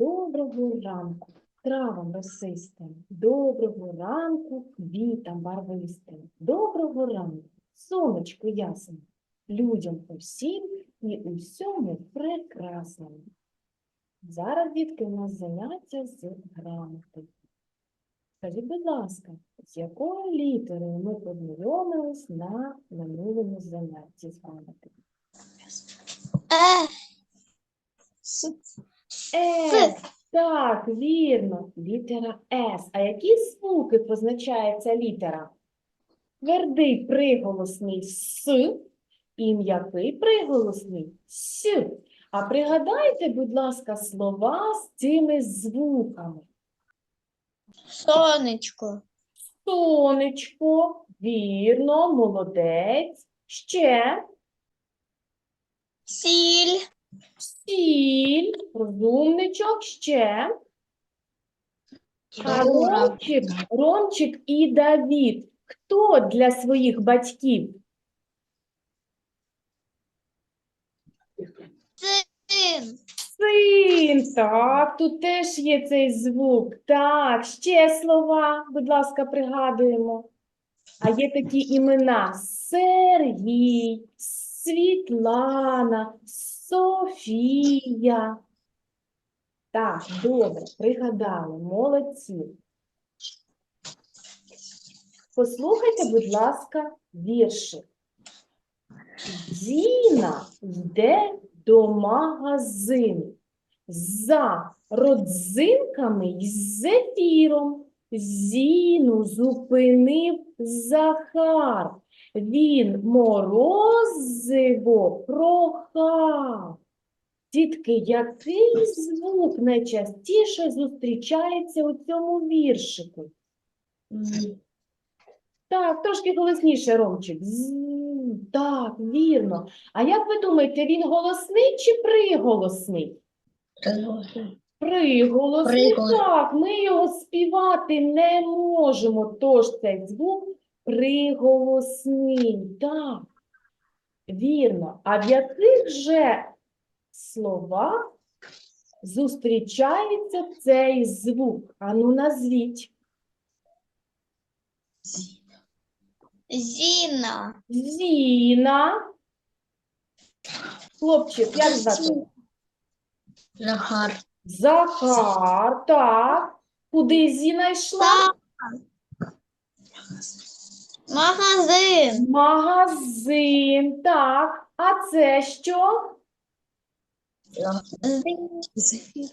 Доброго ранку травам росистим, доброго ранку квітам барвистим, доброго ранку, сонечку ясним, людям усім і усьому прекрасному. Зараз, дітки, у нас заняття з грамоти. Скажіть, будь ласка, з якою літерою ми познайомились на минулому занятті з грамоти? С. Так, вірно, літера С. А які звуки позначає ця літера? Твердий приголосний С і м'який приголосний С. А пригадайте, будь ласка, слова з цими звуками. сонечко, Сонечко, вірно, молодець. Ще сіль, сіль, розумничок, ще. А. Ромчик, Ромчик і Давід. Хто для своїх батьків? син, Син, так, тут теж є цей звук. Так, ще слова, будь ласка, пригадуємо. А є такі імена: Сергій, Світлана, Софія. Так, добре, пригадали, молодці. Послухайте, будь ласка, віршик. Діна йде до магазину за родзинками й зефіром. Зіну зупинив Захар. Він морозиво прохав. Дітки, який звук найчастіше зустрічається у цьому віршику? Так, трошки голосніше, Ромчик. З, так, вірно. А як ви думаєте, він голосний чи приголосний? Приголосний, Приголосний. так, ми його співати не можемо, тож цей звук приголосний, так, вірно. А в яких же словах зустрічається цей звук? Ану, назвіть. Зіна, Зіна. Хлопчик, як звати? Захар, Захар, так. Куди Зіна йшла? Магазин, Магазин, так. А це що?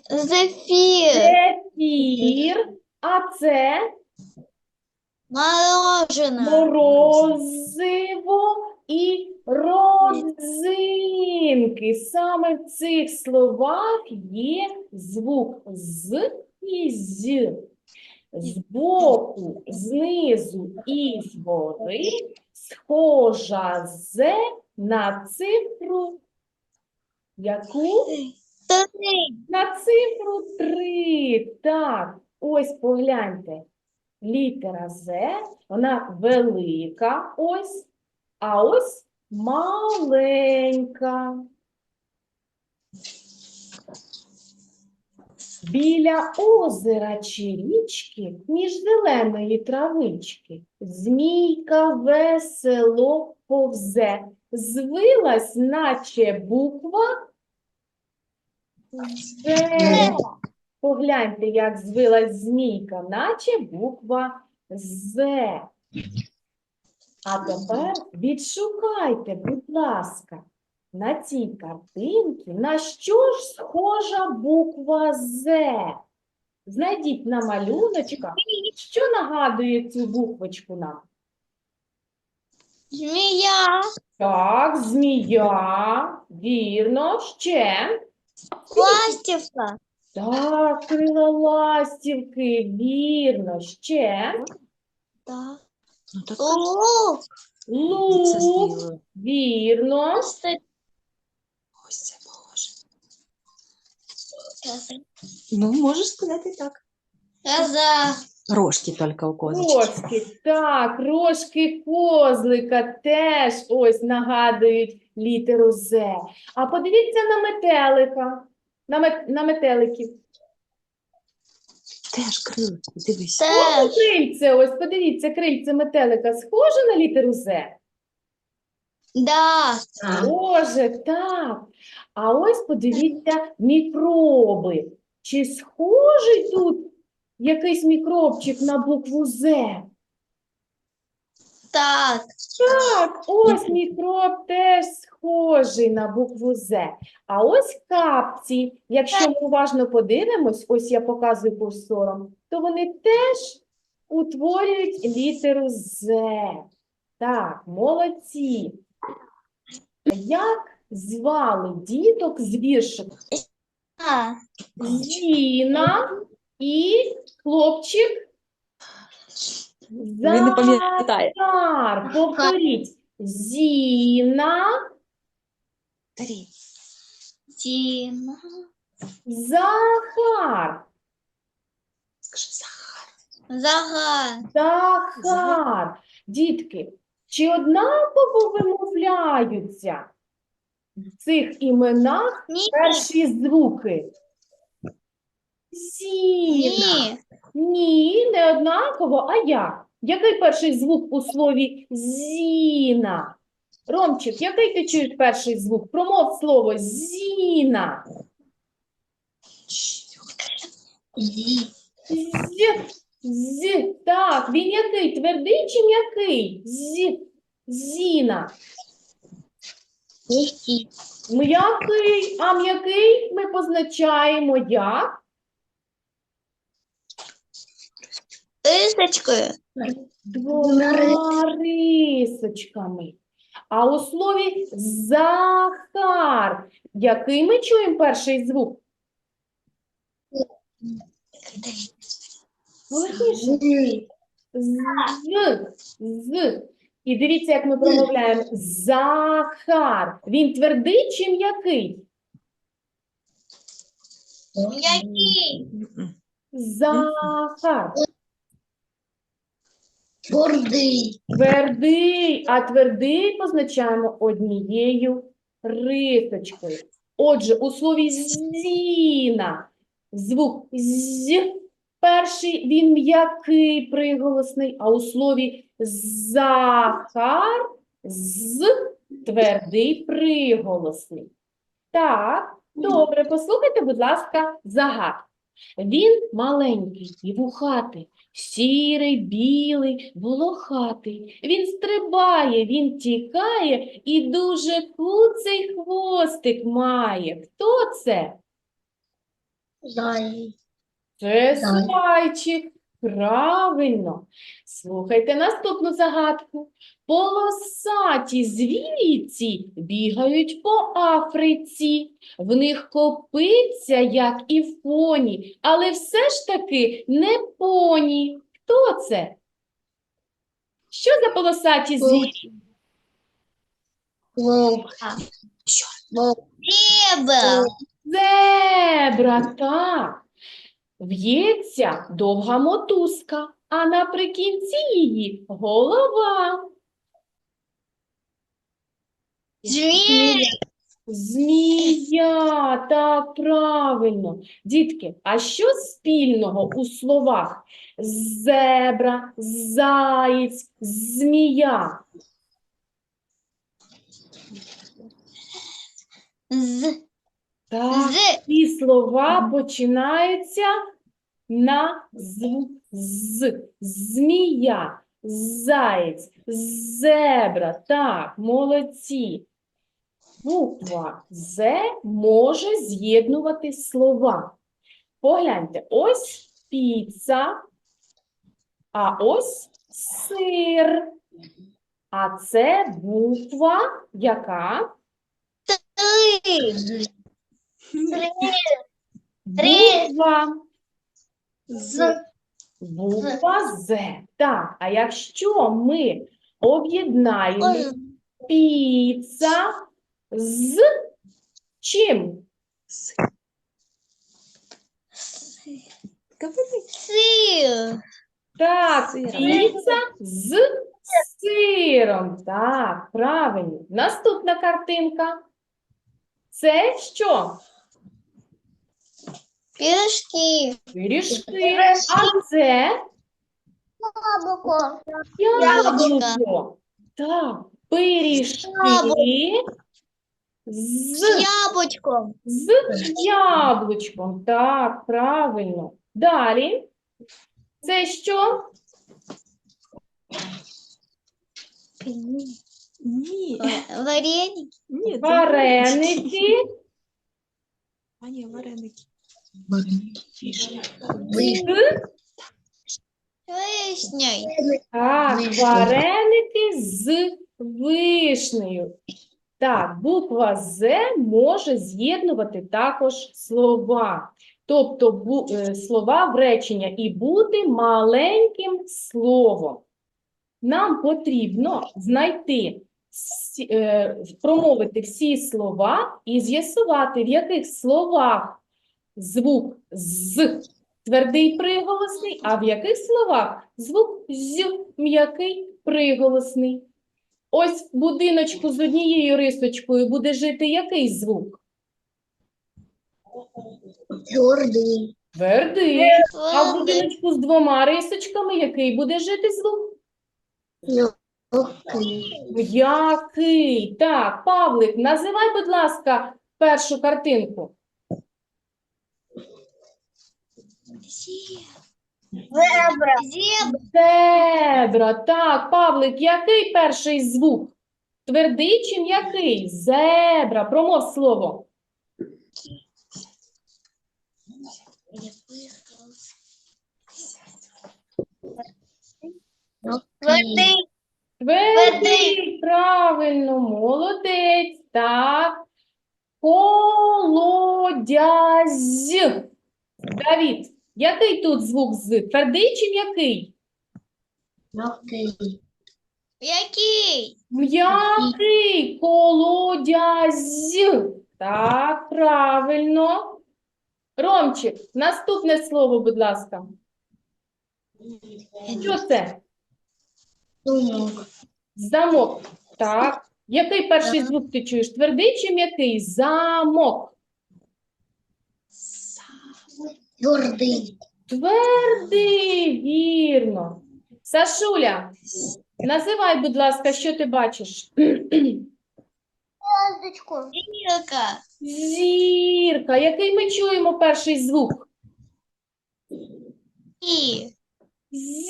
зефір, Зефір. А це мороженое, морозиво і родзинки. Саме в цих словах є звук з і з. Збоку, знизу і згори схожа з на цифру. Яку? три, На цифру 3. Так, ось погляньте. Літера З, вона велика ось, а ось маленька. Біля озера чи річки, між зеленої травички, змійка весело повзе, звилась, наче буква З. Погляньте, як звилась змійка, наче буква З. А тепер відшукайте, будь ласка, на цій картинці, на що ж схожа буква З? Знайдіть на малюночках, що нагадує цю буквочку нам? змія, Так, змія, вірно, ще. пластівка, Так, крила ластівки, вірно, ще. так. Ну, лук, це Лук, вірно. Ось це похоже. Ну, можеш сказати так. коза, Рожки тільки у козочки. Рожки, так, рожки козлика теж ось нагадують літеру З. А подивіться на метелика, на, мет, на метеликів. теж крилечко, дивись. Теж. Крильце, ось подивіться, крильце метелика схоже на літеру З? Да. Боже, так. А ось подивіться мікроби. Чи схожий тут якийсь мікробчик на букву З? Так. Так, ось мікроб теж схожий на букву З. А ось капці, якщо ми уважно подивимось, ось я показую курсором, то вони теж утворюють літеру З. Так, молодці. Як звали діток з віршика? Зіна і хлопчик Він не пам'ятає. Захар. Повторіть. Зіна. Діна. Захар, Скажи Захар. Загар. Захар. Дітки, чи однаково вимовляються в цих іменах Ні. перші звуки? Зіна. Ні. Ні, не однаково. А як? Який перший звук у слові зіна? Ромчик, який ти чуєш перший звук? Промов слово зіна. Зі. З. Так, він який? Твердий чи м'який? З, зіна. М'який. М'який, а м'який ми позначаємо як? Рисочкою. Двома рисочками. А у слові Захар, який ми чуємо перший звук? Голосніше. З, з. І дивіться, як ми промовляємо. Захар. Він твердий чи м'який? М'який. Захар. Твердий. Твердий, а твердий позначаємо однією рисочкою. Отже, у слові зіна звук з перший він м'який приголосний, а у слові захар з твердий приголосний. Так, добре, послухайте, будь ласка, загадку. Він маленький і вухатий, сірий, білий, волохатий. Він стрибає, він тікає і дуже куций хвостик має. Хто це? Зай. Це зайчик. Правильно. Слухайте наступну загадку. Полосаті звірі бігають по Африці. В них копиться, як і в поні, але все ж таки не поні. Хто це? Що за полосаті звірі? Зебра. Зебра, так. В'ється довга мотузка, а наприкінці її голова. Змій. Змія, так, правильно. Дітки, а що спільного у словах зебра, заєць, змія? З. Так, З. ці слова починаються на звук з. Змія, заєць, зебра. Так, молодці. Буква З може з'єднувати слова. Погляньте, ось піца, а ось сир. А це буква яка? Три. Три. Буква. З. Буква З. Так, а якщо ми об'єднаємо піца з чим? Говори. Сир. Так, піца з сиром. Так, правильно. Наступна картинка. Це що? Пирожки. Пиріжки. А це Яблоко. яблуко. Так, пиріжки з, С яблочком. з яблучком. Так, правильно. Далі. Це що? Ні. Вареники. Ні, Вареники А, ні, вареники. З Вишней. Так, Вишня. вареники з вишнею. Так, буква З може з'єднувати також слова. Тобто бу- е, слова в речення і бути маленьким словом. Нам потрібно знайти, е, промовити всі слова і з'ясувати, в яких словах звук з твердий приголосний, а в яких словах звук з м'який приголосний. Ось в будиночку з однією рисочкою буде жити який звук? Твердый. Твердий. А в будиночку з двома рисочками який буде жити звук? М'який. Так, Павлик, називай, будь ласка, першу картинку. Зебра. Зебра. Зебра. Так, Павлик, який перший звук? Твердий чи м'який? Зебра. Промов слово. Твердый. Твердий, правильно, молодець. Так. Колодязь. Давід, який тут звук з? Твердий чи м'який? Який? М'який колодязь. Так, правильно. Ромчик, наступне слово, будь ласка. Що це? Замок. Замок. Так. Який перший звук ти чуєш? Твердий чи м'який? Замок. Твердый. Твердий, вірно. Сашуля, називай, будь ласка, що ти бачиш? Звездочку. Зірка. Зірка. Який ми чуємо перший звук? І. З.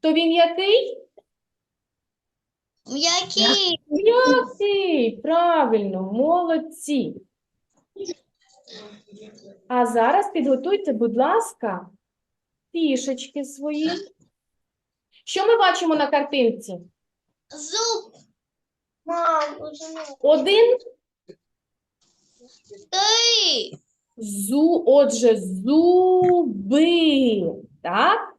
То він який? Який? М'який. Правильно, молодці. А зараз підготуйте, будь ласка, фішечки свої. Що ми бачимо на картинці? Зуб. Один Три. Зу, отже, зуби. Так?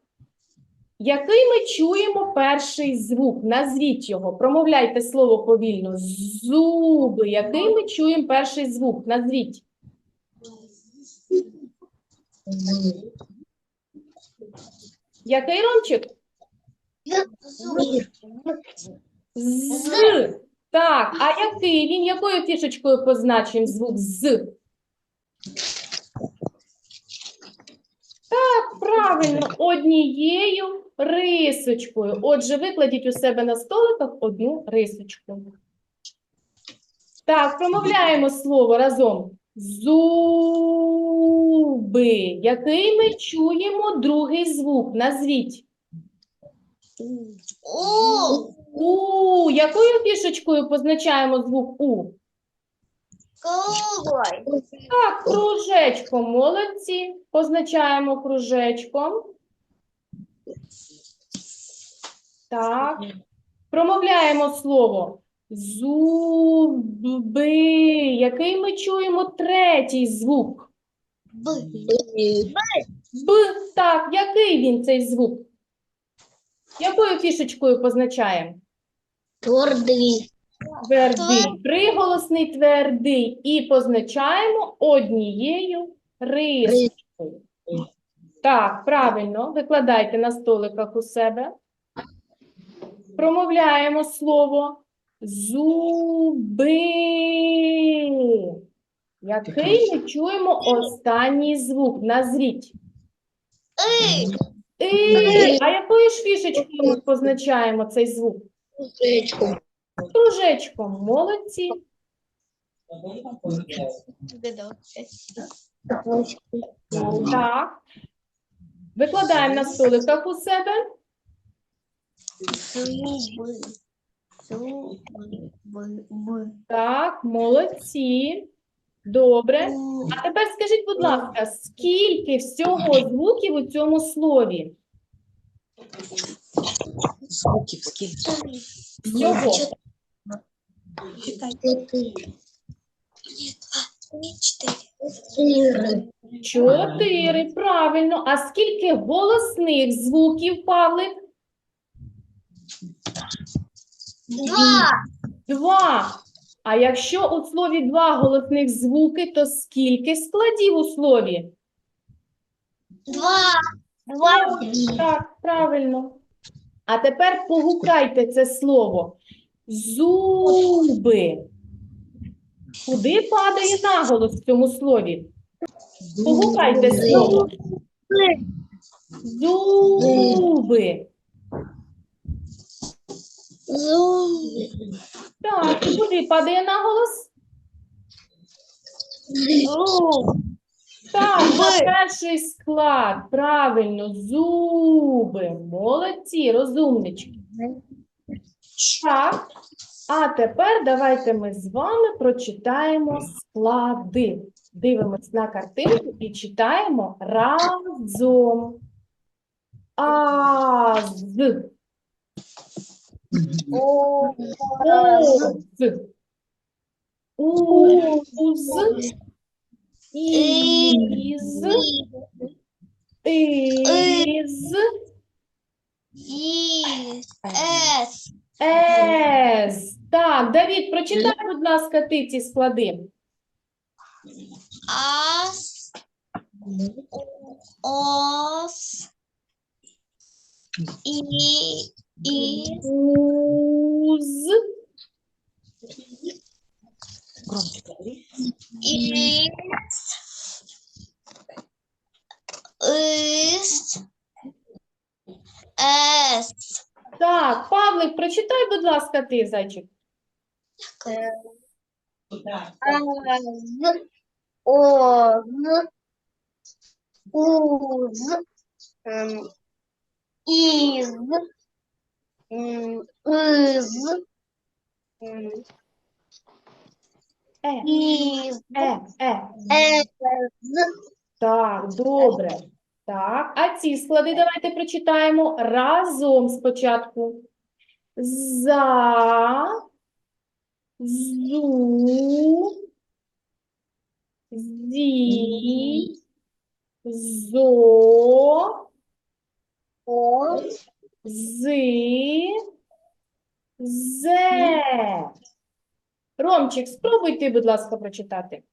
Який ми чуємо перший звук? Назвіть його. Промовляйте слово повільно. Зуби. Який ми чуємо перший звук? Назвіть. Який Ромчик? З. Так, а який він? Якою фішечкою позначуємо звук з? Так, правильно, однією рисочкою. Отже, викладіть у себе на столиках одну рисочку. Так, промовляємо слово разом. Зуби. Який ми чуємо другий звук? Назвіть. У. У. Якою фішечкою позначаємо звук У? Круглой. Так, кружечком. Молодці. Позначаємо кружечком. Так. Промовляємо слово. Зуби. Який ми чуємо третій звук? Б. Б. Так, який він цей звук? Якою фішечкою позначаємо? Твердый. Твердий, приголосний твердий і позначаємо однією рисочкою. Так, правильно, викладайте на столиках у себе. Промовляємо слово зуби. Який ми чуємо останній звук? Назвіть. І. А якою ж фішечкою ми позначаємо цей звук? Кружечком. Молодці. Так. Викладаємо на столиках у себе. Так, молодці. Добре. А тепер скажіть, будь ласка, скільки всього звуків у цьому слові? Звуки скільки? Всього. Четыре. Чотири. Правильно. А скільки голосних звуків, Павлик? Два. Два. А якщо у слові два голосних звуки, то скільки складів у слові? Два. Два. Так, правильно. А тепер погукайте це слово. Зуби. Куди падає наголос в цьому слові? Погукайте слово. Зуби. Зубы. Так, куди падає наголос? Так, на перший склад. Правильно, зуби. Молодці, розумнички. Так. А тепер давайте ми з вами прочитаємо склади. Дивимось на картинку і читаємо разом. Аз. Оз. Уз. Із. Із. И. С. Так, Давід, прочитай, будь ласка, ти ці склади. Ас. Ос. И. И. Уз. Громче говори. Ис. Ис. С. Так, Павлик, прочитай, будь ласка, ти, зайчик. Аз. Оз. Уз. м, Из. м, Из. м, Е, Из. е, е. Эз. Так, добре. Так, а ці склади давайте прочитаємо разом спочатку. За, зу, зі, зо, О. зи, зе. Ромчик, спробуй ти, будь ласка, прочитати.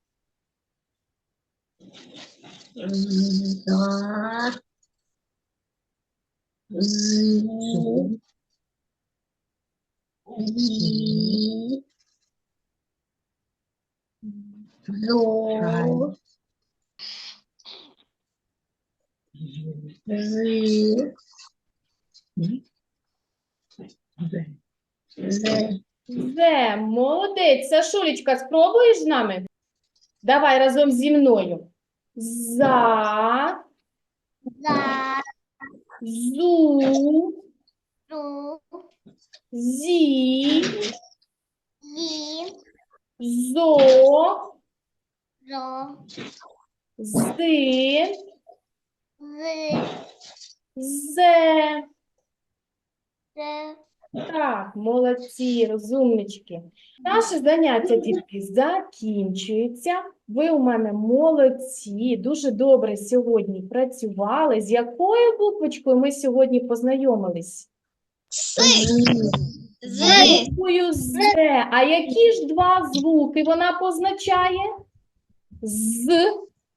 За. З. З. З. Зе, молодець. Сашулечка, спробуєш з нами? Давай разом зі мною. За, За. зу, Зу. зі, Зі. зо, Зо. зи, З. зе. Так, молодці, розумнички. Наше заняття, дітки, закінчується. Ви у мене молодці, дуже добре сьогодні працювали. З якою буквочкою ми сьогодні познайомились? З. Буквою З. А які ж два звуки вона позначає? З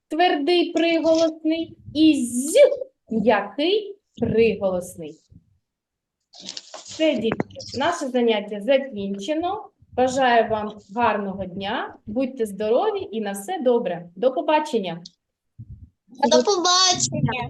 твердий приголосний і з м'який приголосний. Все, дітки, наше заняття закінчено. Бажаю вам гарного дня, будьте здорові і на все добре. До побачення! До побачення.